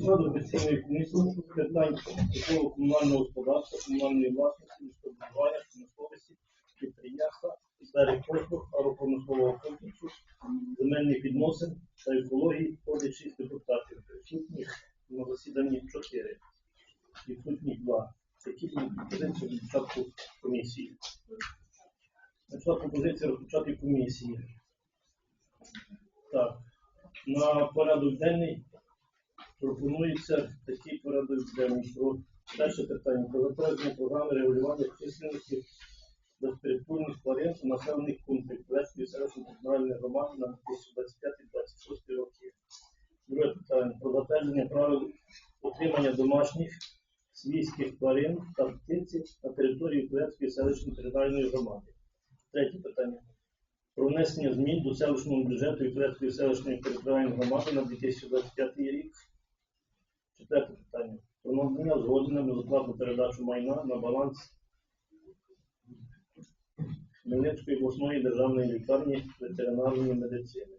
Складу постійної комісії питань житлового комунального господарства, комунальної власності, містобудування, промисловості, підприємства, сфери послуг, агропромислового комплексу, земельних відносин та екології входить 6 депутатів. Присутніх на засіданні 4. Відсутніх 2. Які були пропозиції початку комісії? Надійшла пропозиція розпочати комісії. Так, на порядок денний пропонується такий порядок денний. Про перше питання про затвердження програми регулювання численності безпередпольних тварин у населених пунктах Леської селищної територіальної громади на 2025-2026 роки. Друге питання про затвердження правил отримання домашніх свійських тварин та птиці на території Турецької селищної територіальної громади. Третє питання про внесення змін до селищного бюджету Турецької селищної територіальної громади на 2025 рік. Четверте питання. Про надання згоди на безоплатну передачу майна на баланс Хмельницької обласної державної лікарні ветеринарної медицини.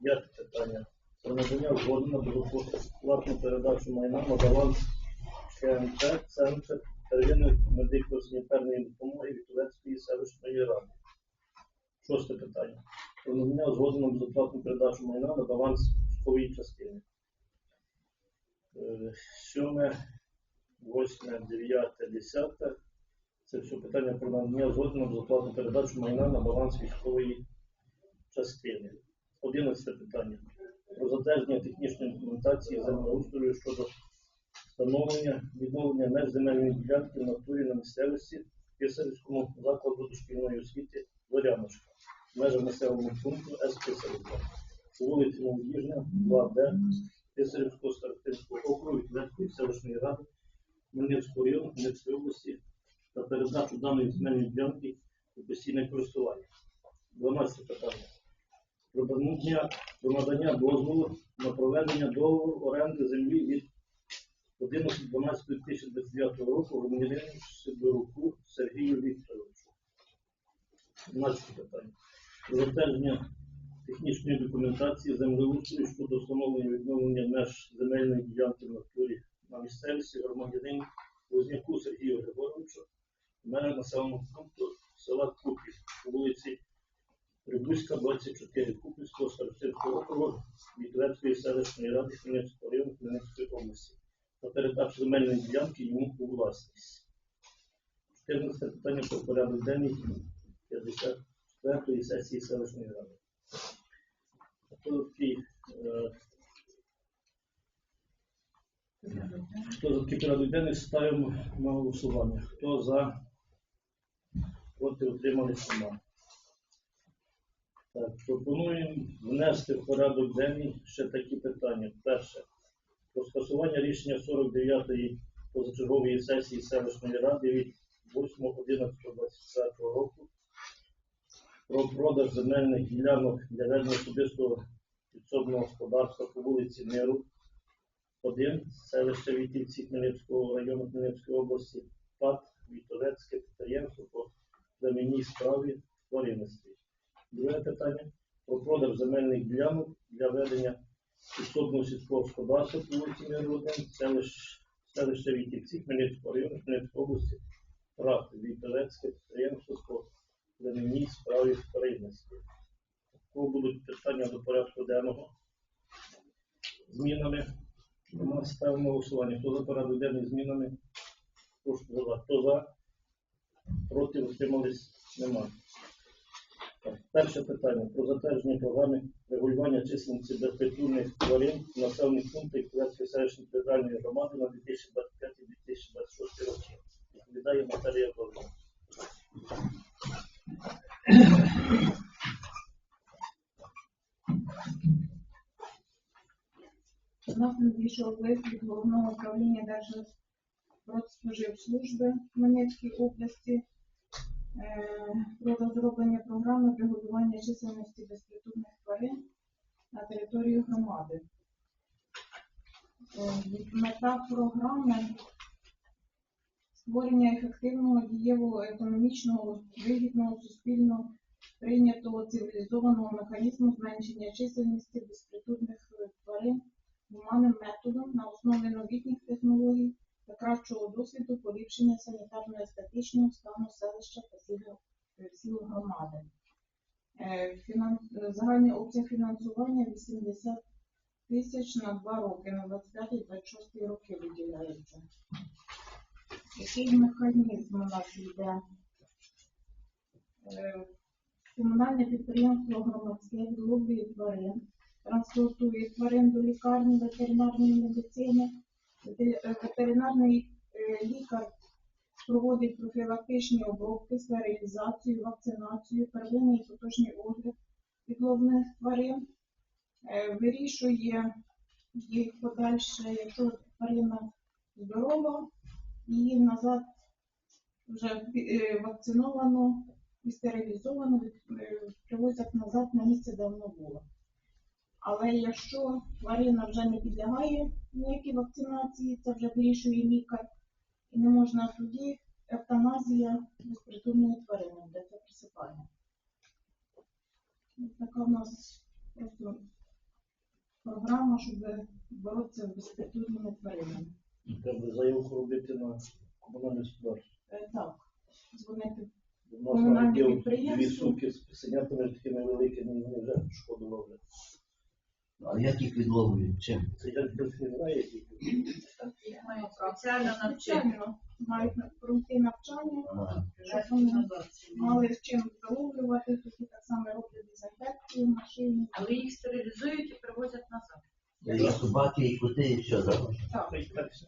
П'яте питання. Про надання згоди на безоплатну передачу майна на баланс КМТ Центр первинної медико-санітарної допомоги від Турецької селищної ради. Шосте питання. Про надання згоди на безоплатну передачу майна на баланс військової частини. Е, Сьоме, восьме, дев'яте, десяте. Це все питання про надання згоди на безоплатну передачу майна на баланс військової частини. Одинадцяте питання. Про затвердження технічної документації землеустрою щодо встановлення відновлення меж земельної ділянки в натурі на місцевості Писарівському закладу дошкільної освіти Дворяночка, в межах населеного пункту С. Писарівка, вулиці Молодіжня, 2Д, Писарівського старостинського округу Відведської селищної ради Хмельницького району Хмельницької області та передачу даної земельної ділянки у постійне користування. 12 питання. Про надання дозволу на проведення договору оренди землі від 11.12.2029 року громадянину Сидоруку Сергію Вікторовичу. 17 питання. Затвердження технічної документації землеустрою щодо встановлення відновлення меж земельної ділянки в натурі на місцевості громадянину Возняку Сергію Григоровичу, мене населеного пункту села Купів по вулиці Прибузька, 24 Купівського старостинського округу Вітвецької селищної ради Хмельницького району Хмельницької області та передачу земельної ділянки йому у власність. 14 питання про порядок денний 54-ї сесії селищної ради. Хто такий, е, за такий порядок денний ставимо на голосування? Хто за? Проти утримались нема. Так, пропонуємо внести в порядок денний ще такі питання. Перше про скасування рішення 49-ї позачергової сесії селищної ради від 8.11.2020 року про продаж земельних ділянок для ведення особистого підсобного господарства по вулиці Миру, 1, селище Вітівці Хмельницького району Хмельницької області, ПАД, Вітовецьке підприємство по племінній справі тваринництві. Друге питання про продаж земельних ділянок для ведення підсобного сільського по вулиці Миру 1, селищ, селище Вітівці Хмельницького району Хмельницької області, ПРАТ, Вітовецьке підприємство по племінній справі тваринництві. Кого будуть питання до порядку денного? Змінами. Ми ставимо голосування. Хто за порядок денний змінами? Прошу голосувати. Хто за? Проти утримались? Немає. Перше питання про затвердження програми регулювання численності безпритульних тварин в населених пунктах Кулецької селищної територіальної громади на 2025-2026 роки. Відповідає Наталія Гордон. У нас надійшов лист головного управління Держпродспоживслужби Хмельницької області про розроблення програми регулювання чисельності безпритульних тварин на території громади. Е, Мета програми створення ефективного, дієвого, економічного, вигідного, суспільно прийнятого цивілізованого механізму зменшення чисельності безпритульних е, тварин гуманним методом на основі новітніх технологій та кращого досвіду поліпшення санітарно-естетичного стану селища та сіл- громади. Е, фінан- е, Загальний обсяг фінансування 80 тисяч на два роки, на 25-26 роки виділяється. Який механізм у нас йде? Е, Комунальне підприємство громадське відловлює тварин, транспортує тварин до лікарні ветеринарної медицини. Е, Ветеринарний е, лікар проводить профілактичні обробки, стерилізацію, вакцинацію, первинний і поточний огляд відловлених тварин, Е, вирішує їх подальше, якщо тварина здорова, її назад вже вакциновано і стерилізовано, привозять назад на місце, де воно було. Але якщо тварина вже не підлягає ніякій вакцинації, це вже вирішує лікар, і не можна тоді евтаназія безпритульної тварини, де це присипання. Така в нас просто програма, щоб боротися з безпритульними тваринами. Треба заявку робити на комунальне господарство. Е, Так, дзвонити нас навіть дві сумки з писанятами такими великими, вони вже шкоду роблять. А як їх відловлюють? Чим? Спеціально навчити. мають пройти навчання, щоб вони мали з чим виловлювати, тоді так само роблять дезінфекцію в машині. Але їх стерилізують і привозять назад. Собаки, і коти, і все, так? Так, Та й так все.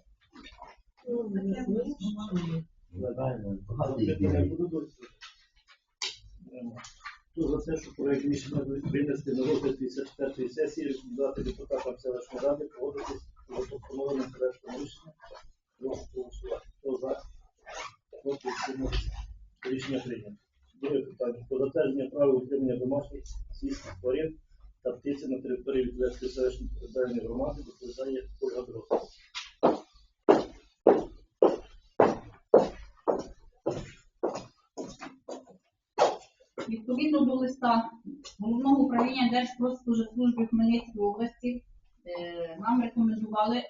Правильно, багато їх Робити не бігають. буду досі. Нема. Хто за те, що проект рішення винести на розгляд 54-ї дати депутатам селищної ради, погодитись з запропонованим проектом рішення. Прошу голосувати. Хто за? Проти утримався. Рішення прийнято. Друге питання. Про затвердження правил утримання домашніх сільських тварин та птиці на території Відвестої селищної територіальної громади доповідає Ольга Дрозда. Відповідно до листа головного управління Держпродспоживслужби Хмельницької області е, нам рекомендували е,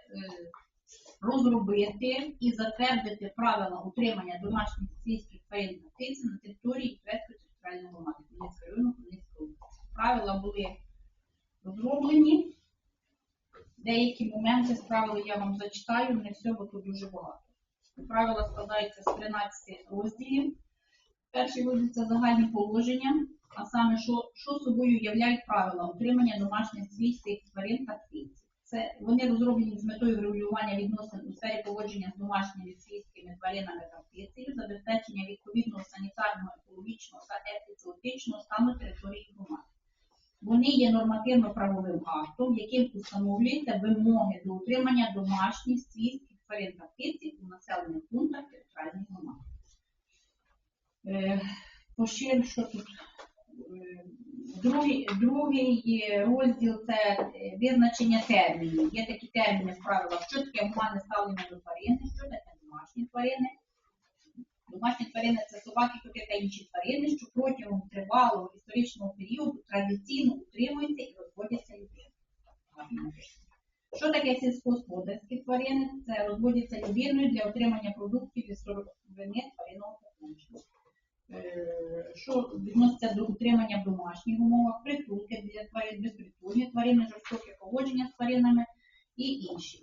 розробити і затвердити правила утримання домашніх сільських тварин та птиці на території Кветської територіальної громади Хмельницького району Хмельницької області. Правила були розроблені. Деякі моменти з правил я вам зачитаю, не все, бо тут дуже багато. Правила складаються з 13 розділів. Перший розділ це загальні положення, а саме, що, що собою являють правила утримання домашніх свійських тварин та птиць. Це вони розроблені з метою врегулювання відносин у сфері поводження з домашніми свійськими тваринами та птицею, забезпечення відповідного санітарного, екологічного та епізоотичного стану території громади. Вони є нормативно-правовим актом, яким установлюються вимоги до утримання домашніх свійських тварин та птиці у населених пунктах територіальної громади. Е, Пошир, що тут? Другий, другий е, розділ це е, визначення термінів. Є такі терміни в правилах, що таке гуманне ставлення до тварини, що таке домашні тварини. Домашні тварини це собаки, коти та інші тварини, що протягом тривалого історичного періоду традиційно утримуються і розводяться людиною. Що таке сільськогосподарські тварини? Це розводяться людиною для отримання продуктів із сировини Що відноситься до утримання в домашніх умовах, притулки для тварин, безпритульні тварини, жорстоке поводження з тваринами і інші.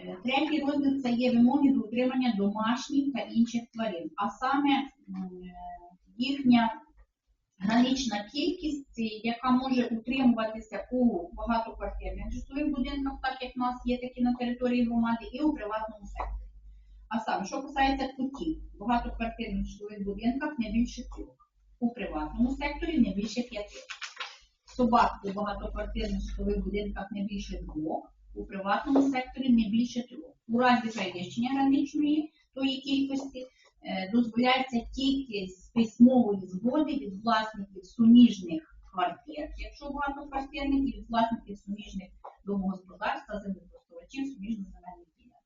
Е, Третій розділ це є вимоги до утримання домашніх та інших тварин, а саме е, їхня гранична кількість, яка може утримуватися у багатоквартирних житлових будинках, так як в нас є такі на території громади, і у приватному секторі. А саме, що касається котів, в багатоквартирних житлових будинках не більше трьох, у приватному секторі не більше п'яти. Собак у багатоквартирних житлових будинках не більше двох, у приватному секторі не більше трьох. У разі перевищення граничної тої кількості е, дозволяється тільки з письмової згоди від власників суміжних квартир, якщо багатоквартирних, і від власників суміжних домогосподарств та землекористувачів суміжних земельних ділянок.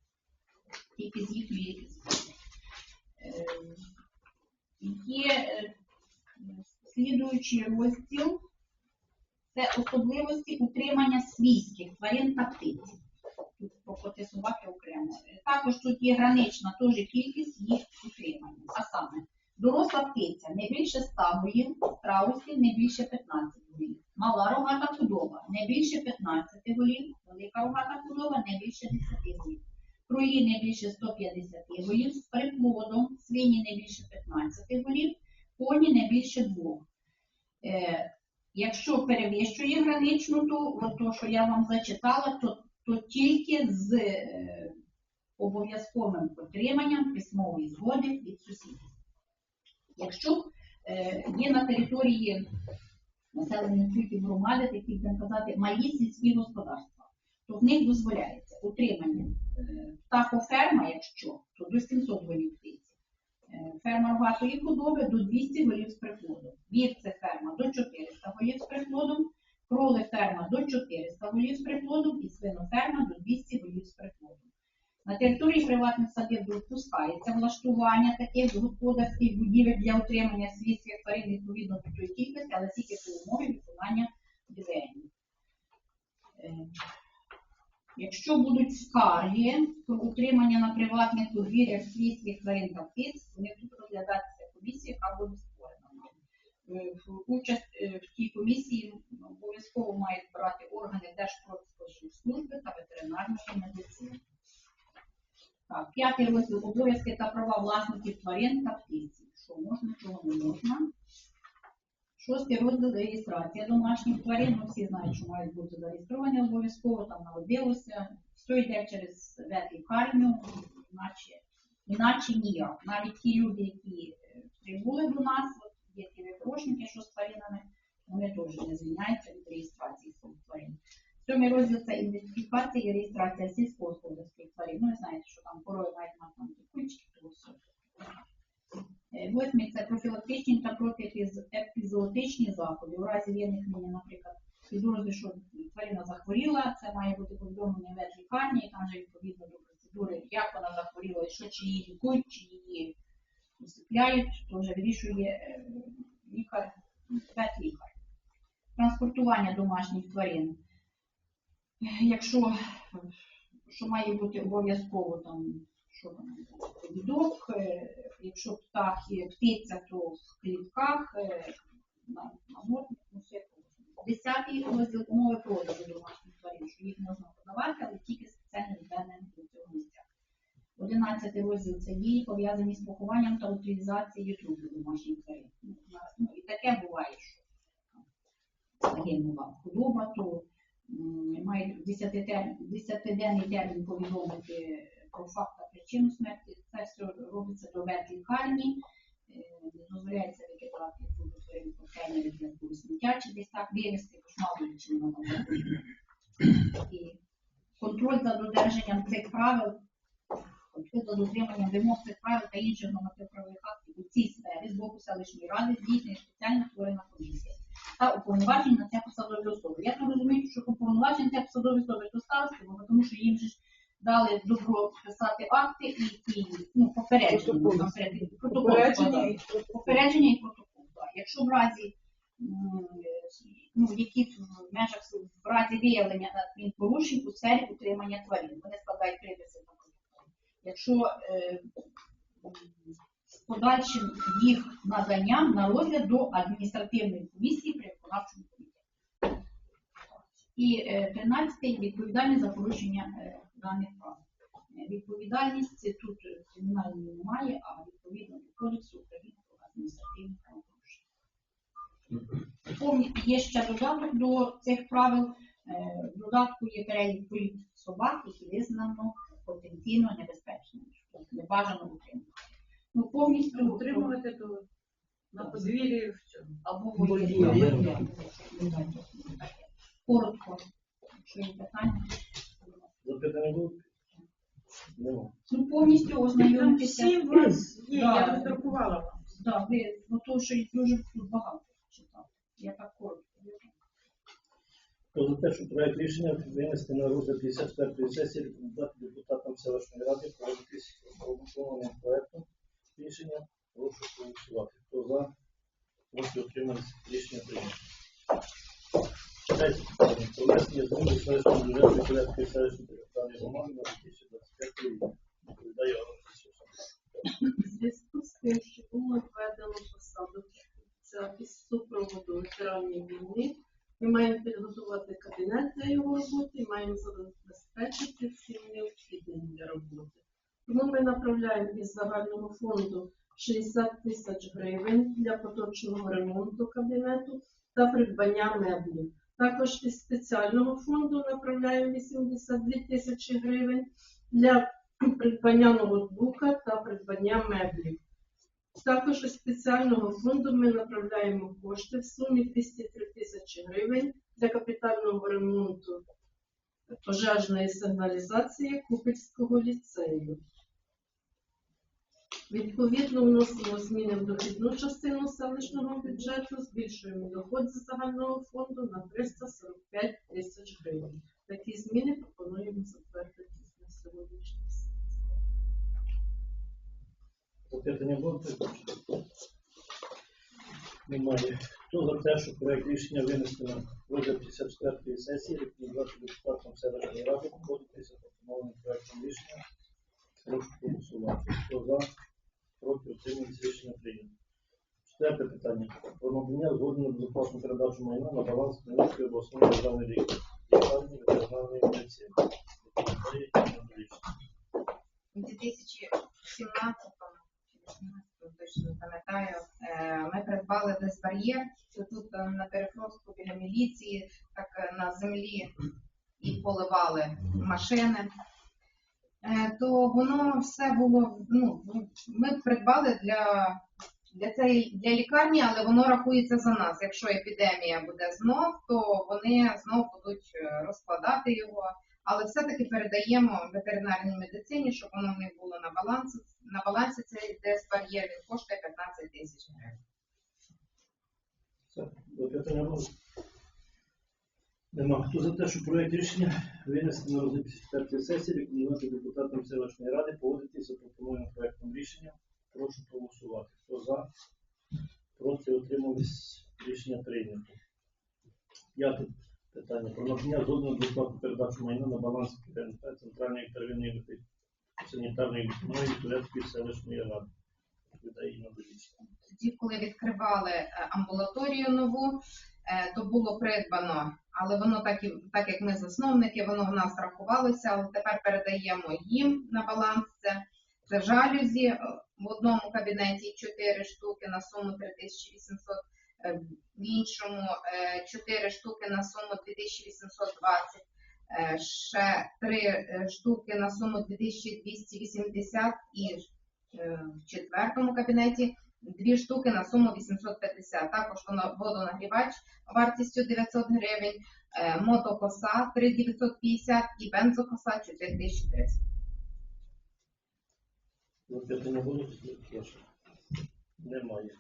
Тільки з їхньої згоди. Е, Є е, слідуючий це особливості утримання свійських тварин та птиць. Тут про коти собаки окремо. Також тут є гранична теж кількість їх утримання. А саме доросла птиця не більше 100 голів, страусів не більше 15 голів. Мала рогата худоба не більше 15 голів, велика рогата худоба не більше 10 голів. Крої не більше 150 голів, з приплодом, свині не більше 15 голів, коні не більше 2. Е, якщо перевищує граничну, то, то, що я вам зачитала, то, то тільки з е, обов'язковим отриманням письмової згоди від сусідів. Якщо е, є на території населених пунктів громади, такі будемо казати, малі сільські господарства, то в них дозволяється утримання е, птахоферма, якщо, то до 700 голів птиці. Е, Ферма рогатої худоби до 200 голів з приплодом. Вівце ферма до 400 голів з приплодом, кроли ферма до 400 голів з приплодом і свиноферма до 200 голів з приплодом. На території приватних садиб допускається влаштування таких господарських будівель для утримання свійських тварин відповідно до тої кількості, але тільки при умові виконання ДВН. Якщо будуть скарги про утримання на приватних подвір'ях свійських тварин та птиць, вони будуть розглядатися комісія, яка буде створена. Е, Участь е, в тій комісії обов'язково мають брати органи Держпродспоживслужби та ветеринарної медицини. Так, п'ятий розділ обов'язки та права власників тварин та птиці. Що можна, чого не можна. Шостий розділ реєстрація домашніх тварин. Ну, всі знають, що мають бути зареєстровані обов'язково, там народилося. Все йде через ветлікарню, іначе, іначе ніяк. Навіть ті люди, які е, прибули до нас, от є ті випрошники, що з тваринами, вони теж не звільняються від реєстрації своїх тварин. Сьомий розділ це ідентифікація і реєстрація сільськогосподарських тварин. Ну, ви знаєте, що там порою мати там кульчики, то все. Е, Восьмий це профілактичні та протиепізоотичні заходи. У разі виникнення, наприклад, підозри, що тварина захворіла, це має бути повідомлення ветлікарні, і там вже відповідно до процедури, як вона захворіла, і що чи її лікують, чи її усипляють, то вже вирішує е, лікар, ветлікар. Транспортування домашніх тварин. Якщо що має бути обов'язково там, що повідок, е, якщо птах є птиця, то в клітках, е, на, ну все. Десятий розділ умови продажу домашніх тварин, що їх можна продавати, але тільки спеціально відведеним до цього місця. Одинадцятий розділ це дії, пов'язані з похованням та утилізацією трупів домашніх тварин. Ну, ну, і таке буває, що загинула худоба, то м, мають 10-денний термін повідомити про факт та причину смерті. Це робиться до ветлікарні, е, не дозволяється викидати контейнери для збору сміття, чи десь так вивезти, кошмарно чи воно. І контроль за додержанням цих правил, контроль за дотриманням вимог цих правил та інших нормативно-правових актів у цій сфері з боку селищної ради здійснює спеціально створена комісія та уповноважені на це посадові особи. Я так розумію, що уповноважені це посадові особи то старости, бо тому що їм же ж дали добро писати акти і ті ну, попередження, протокол Попередження і протокол. попередження і протокол. Так. Якщо в разі ну, які в межах в разі виявлення адмінпорушень у сфері утримання тварин, вони складають приписи на протокол. Якщо е, з подальшим їх наданням на розгляд до адміністративної комісії при виконавчому комітеті. І е, 13 відповідальність за порушення е, даних прав. Е, Відповідальність тут е, кримінальної немає, а відповідно до Кодексу України про адміністративні правопорушення. Є ще додаток до цих правил. Е, В додатку є перелік порід собак, які визнано потенційно небезпечними, не бажано утримувати. Ну, повністю Утримувати то на подвір'ї в або Вольєр. Коротко, якщо є питання. Запитання будуть? Нема. Ну, повністю Там ознайомитися. всі у вас є, Да. я роздрукувала вам. Да, ви, бо то, що їх дуже тут багато читати. Я так коротко. За те, що проект рішення винести на розгляд 54-ї сесії, рекомендувати депутатам селищної ради проводитись обґрунтованим проектом рішення, прошу проголосувати. Хто за, проти отримались Рішення прийнято. Третє питання. Про внесення змін селищної бюджетної порядки селищної територіальної громади на 2025 рік. Відповідає Олена У зв'язку з тим, що було введено посаду це із супроводу ветеранів війни, ми маємо підготувати кабінет для його роботи маємо забезпечити всім необхідним для роботи. Тому ми направляємо із загального фонду 60 тисяч гривень для поточного ремонту кабінету та придбання меблів. Також із спеціального фонду направляємо 82 тисячі гривень для придбання ноутбука та придбання меблів. Також із спеціального фонду ми направляємо кошти в сумі 203 тисячі гривень для капітального ремонту пожежної сигналізації Купільського ліцею. Відповідно, вносимо зміни в дохідну частину селищного бюджету, збільшуємо доход з загального фонду на 345 тисяч гривень. Такі зміни пропонуємо затвердити на сьогоднішній. Запитання будуть? Немає. Хто за те, що проект рішення винести на розгляд 54-ї сесії, рекомендувати депутатам селищної ради з пропонованим проектом рішення? Прошу голосувати. Хто за? Проти утримується рішення прийнято. Четверте питання. Про надання на передачу майна на баланс Хмельницької обласної державної лікарні ветеринарної медицини. Відповідає У 2017 чи 18 точно пам'ятаю, е, ми придбали десь бар'єр, тут е, на перехрестку біля міліції, так е, на землі і поливали машини. То воно все було, ну, ми придбали для, для, цієї, для лікарні, але воно рахується за нас. Якщо епідемія буде знов, то вони знов будуть е, розкладати його але все-таки передаємо ветеринарній медицині, щоб воно не було на балансі. На балансі цей десь бар'єр він коштує 15 тисяч гривень. Нема. Хто за те, що проект рішення винести на розгляд 54 сесії, рекомендувати депутатам селищної ради погодитися з пропонованим проектом рішення. Прошу проголосувати. Хто за? Проти отримались рішення прийнято. П'яте питання. Про надання згодного безплатну передачу майна на баланс КНП Центральної первинної санітарної допомоги Турецької селищної ради. Тоді, коли відкривали е, амбулаторію нову, е, то було придбано, але воно так, і, так як ми засновники, воно в нас рахувалося, але тепер передаємо їм на баланс це. Це жалюзі е, в одному кабінеті 4 штуки на суму 3800, е, в іншому 4 штуки на суму 2820, е, ще 3 штуки на суму 2280 і е, в четвертому кабінеті дві штуки на суму 850. Також водонагрівач вартістю 900 гривень, е, мотокоса 3950 і бензокоса 4300. Запитання? Прошу. Немає.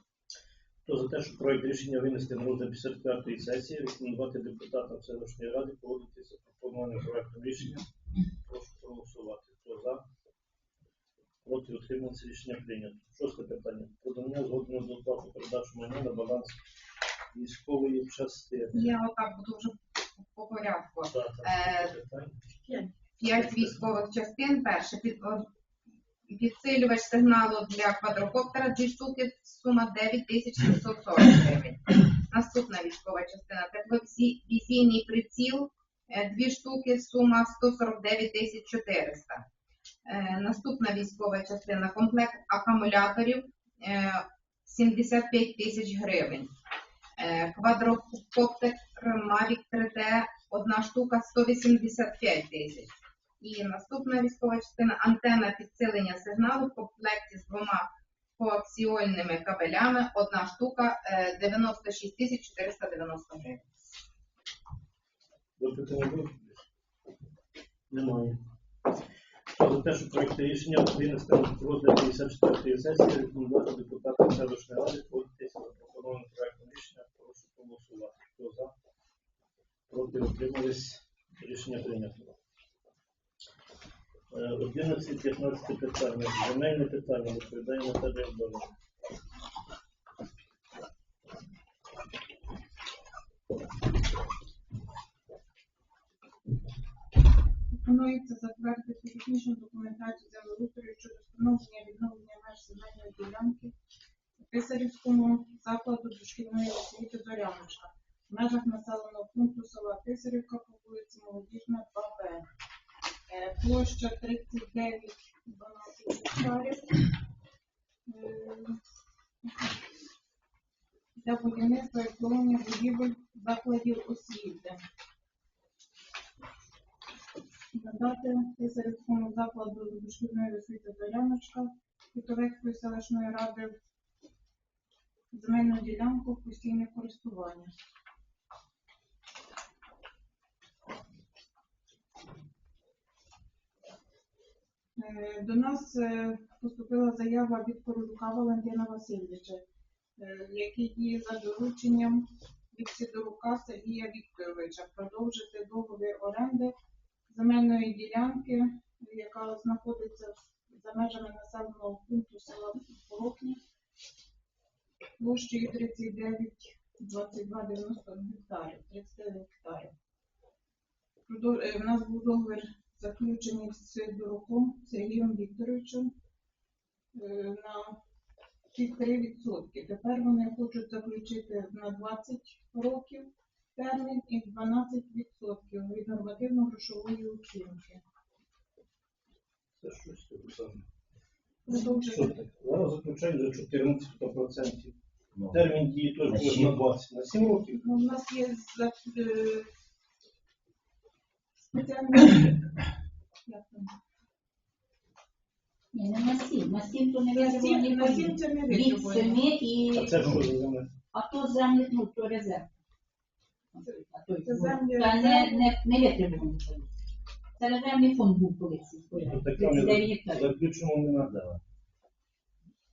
Хто за те, що проект рішення винести на розгляд 54-ї сесії, рекомендувати депутатам селищної ради погодитися з пропонованим проектом рішення. Прошу проголосувати. Хто за? Проти утримався рішення прийнято. Шосте питання. Продання згоди на безоплатну передачу майна на баланс військової частини. Я отак буду вже по порядку. Е. П'ять військових частин. Перше під о, підсилювач сигналу для квадрокоптера дві штуки, сума 9740 гривень. Наступна військова частина тепловізійний приціл, е, дві штуки, сума 149 400. Е, Наступна військова частина комплект акумуляторів е, 75 тисяч гривень. Е, Квадрокоптер Mavic 3T одна штука 185 тисяч. І наступна військова частина антенна підсилення сигналу в комплекті з двома коаксіольними кабелями. Одна штука е, 96 тисяч 490 гривень. Запитання? Немає. За те, що проект рішення винести розгляд 54-ї сесії, рекомендувати депутатам селищної ради погодитися за пропонованим проектом рішення. Прошу проголосувати. Хто за? Проти утримались. Рішення прийнято всі 15 питання. Земельне питання відповідає Наталія Бога. Пропонується затвердити технічну документацію Для будівництва і обслуговування будівель закладів освіти. Надати Писарівському закладу дошкільної освіти Зоряночка Пітовецької селищної ради. Земельну ділянку в постійне користування. Е, До нас е, поступила заява від Королюка Валентина Васильовича, який діє за дорученням від Сидорука Сергія Вікторовича продовжити договір оренди земельної ділянки, яка знаходиться за межами населеного пункту села Порокні, площею 39 22 90 гектарів, 39 гектарів. Продов- е, У нас був договір заключений з Сидоруком Сергієм Вікторовичем е, на півтори відсотки. Тепер вони хочуть заключити на 20 років термін і 12 відсотків від нормативно-грошової оцінки. Це щось таке саме. Зараз заключають за 14%. Ну, Термін дії теж На буде сім. на 20. На 7 років. Ну, у нас є за, е, спеціальний як там, Ні, не на сім. На сім то не на сім це не Від витребуємо. семи і... А це що за земля? А то землі, ну, то резерв. А то, Це землі Та не, резерву. не, не витребувані. Це резервний фонд був колись. Ну, так там 39 гектарів. заключено не надо.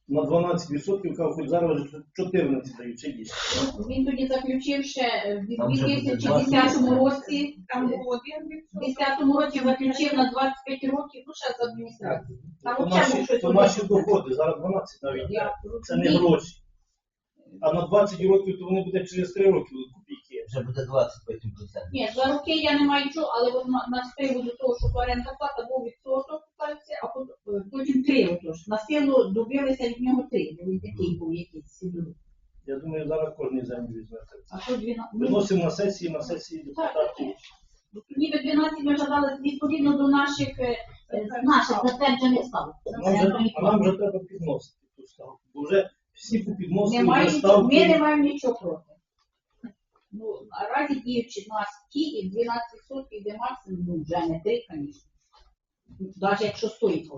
На 12% кажуть, хоч зараз вже 14 дають, чи 10. Ну, Він тоді заключив ще е, в Там вже буде 2010 році, Там був один в відсоток. 2010 році заключив на 25 років, ну ще з адміністрації. То наші, то наші доходи, зараз 12 навіть. Це не гроші. А на 20 років, то вони буде через 3 роки копійки. Вже буде 20 потім процентів. Ні, за роки я не маю чого, але на, з приводу того, що оренда плата був відсоток, а потім, е, потім три отож. На силу добилися від нього три, бо він такий був якийсь сидів. Я думаю, зараз кожен землю візьмете. А 12. Ну, Виносимо на сесії, на сесії депутатів. Ніби 12 ми вже дали відповідно до наших, е, е, наших затверджених ставок. Нам вже, а нам вже треба підносити ту ставку. Бо вже всі попідносили Немає вже ми не маємо нічого проти. Ну, наразі діючи у нас ті і 12 сотків йде максимум, ну вже не 3, звісно. Навіть якщо стоїть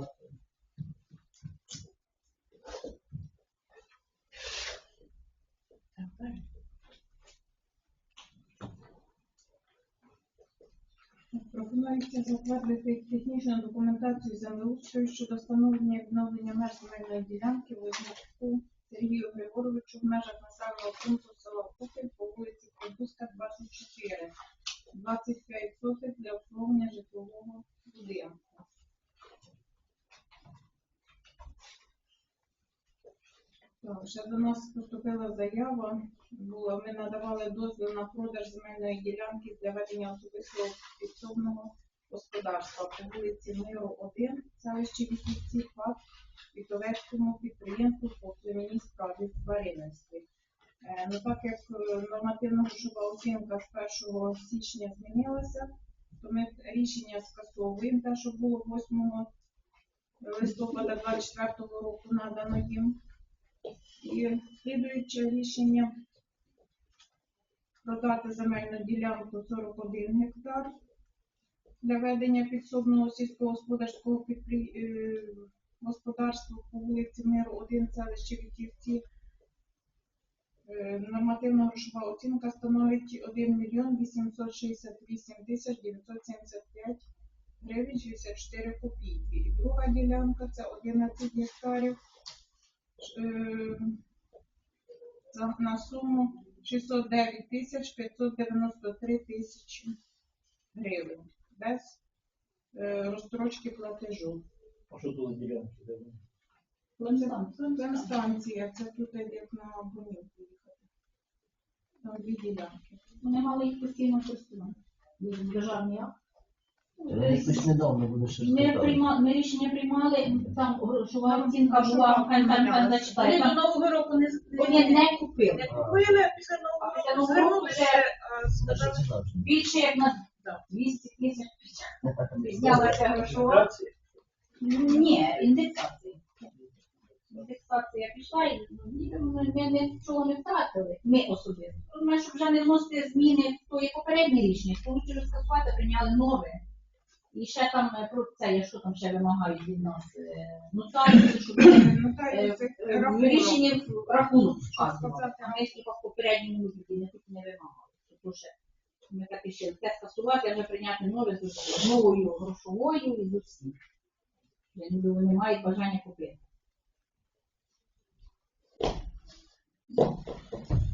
Пропонується затвердити технічну документацію землеустрою щодо встановлення і відновлення меж земельної ділянки Вознячку Сергію Григоровичу в межах населеного пункту села Купель по вулиці Кобуська, 24, 25 сотих для обслуговування житлового будинку. Ще до нас поступила заява. Була, ми надавали дозвіл на продаж земельної ділянки для ведення особистого підсобного господарства по вулиці Миру 1, селищі Вітівці, ФАП, Вітовецькому підприємству по племінній справі тваринництві. Е, Ну, так як е, нормативна грошова оцінка з 1 січня змінилася, то ми рішення скасовуємо те, що було 8 листопада 24 року надано їм. І слідуюче рішення продати земельну ділянку 41 гектар для ведення підсобного сільськогосподарського підпри... е, господарства по вулиці Миру 1 селище Вітівці. Е, Нормативна грошова оцінка становить 1 мільйон 868 тисяч 975 гривень 64 копійки. І друга ділянка це 11 гектарів е, на суму 609 тисяч 593 тисячі гривень без е, розстрочки платежу. А що тут ділянки? Це станція, це тут як на Бунівку їхати. Там дві ділянки. Вони мали їх постійно користування. Був державний акт. Якось недавно буде щось Ми, прийма, ми рішення приймали, там грошова оцінка була, Вони до Нового року не Вони не купили. не купили, а після Нового року звернулися, вже- сказали. Більше як на. 200 тисяч. Знялася грошова. Ні, індексація. Індексація пішла і ми, ми, ми нічого не втратили. Ми особисто. Тому що вже не вносити зміни в тої попереднє рішення, получили скасувати, прийняли нове. І ще там е, про це, я що там ще вимагають від нас. Нотаріуси, щоб Ну, в рахунок. ми типа в попередньому не вимагали. Ми так і ще те скасувати, а вже прийняти нове з новою грошовою і з усім. Я ніби вони мають бажання купити.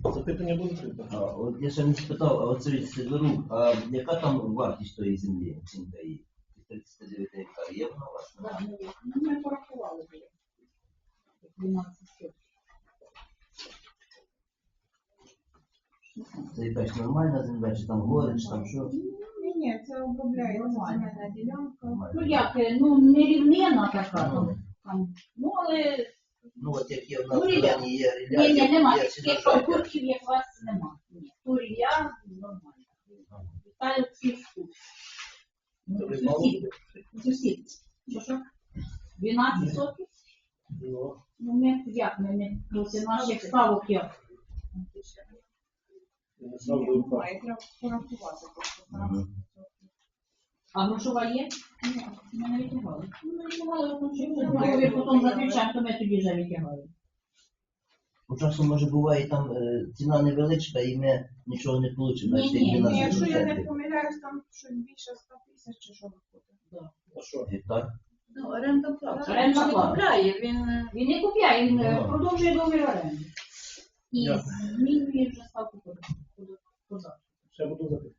Запитання? А, от я ще не спитав, а оце від Сидорук, а яка там вартість тої землі, оцінка її? 39 гектар, є вона у вас? Да, ну, ну, ми порахували вже. 12 штук. Нормальна земля, чи там гори, чи там що? Ні, ні, це обробляється Нормально. земельна ділянка. Ну як, е, ну не рівнина така Ну. там. Ну але Ну от як є в нас Ну, зелені є ріля, ні, ні, нема. є Таких сіножаття. конкурсів, як у вас нема. Ні. Турія нормально. Вітаю всіх тут. Ну, Тобто мало Сусід. Що що? 12 сотень? Ну, Ну ми як ми не проти наших ставок як. Не Ні, знав, би треба порахувати просто. Мгм. А грошова є? Ні, ми не витягали. Ну, ми витягали, тому що потім заключаємо, то ми тоді вже витягали. У часу може буває там е, ціна невеличка і ми нічого не получимо. Ні, навіть ні, як Ні, Якщо я не 12%. помиляюсь, там щось більше 100 тисяч чи що виходить. а що? Гектар? ну, оренда плата. Оренда не плата. купляє, він е, Він не купляє, він е, Ага. продовжує договір оренди. І Ясно. змінює вже ставку податку. Ще буду запитати.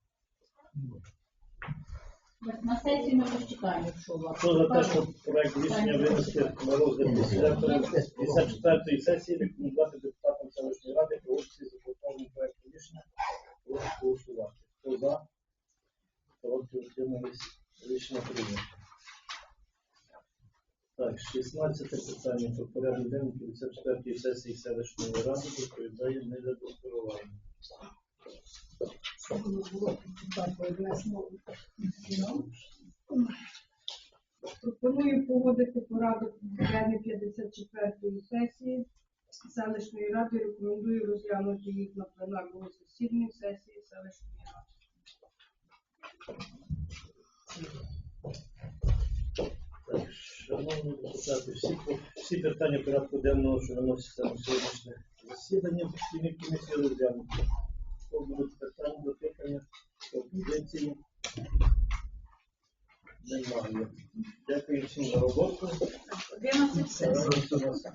На сесії ми розчитаємо, якщо у вас. Хто за те, щоб проект рішення винести на розгляд директора 54-ї сесії, рекомендувати депутатам селищної ради про участь за повторним проектом рішення. Прошу голосувати. Хто за? Проти утримались. Рішення прийнято. Так, 16 питання про порядок денний 54-ї сесії селищної ради доповідає Неля Докторова. Пропоную погодити порядок денний 54-ї сесії селищної ради. Рекомендую розглянути їх на пленарному засіданні сесії селищної ради. Шановні депутати, всі, всі питання порядку денного, що виносяться на сьогоднішнє засідання, постійні комісії розглянуті. Будуть питання, допитання, пропозиції? Немає. Дякую всім за роботу. 11 сесій. Зараз у нас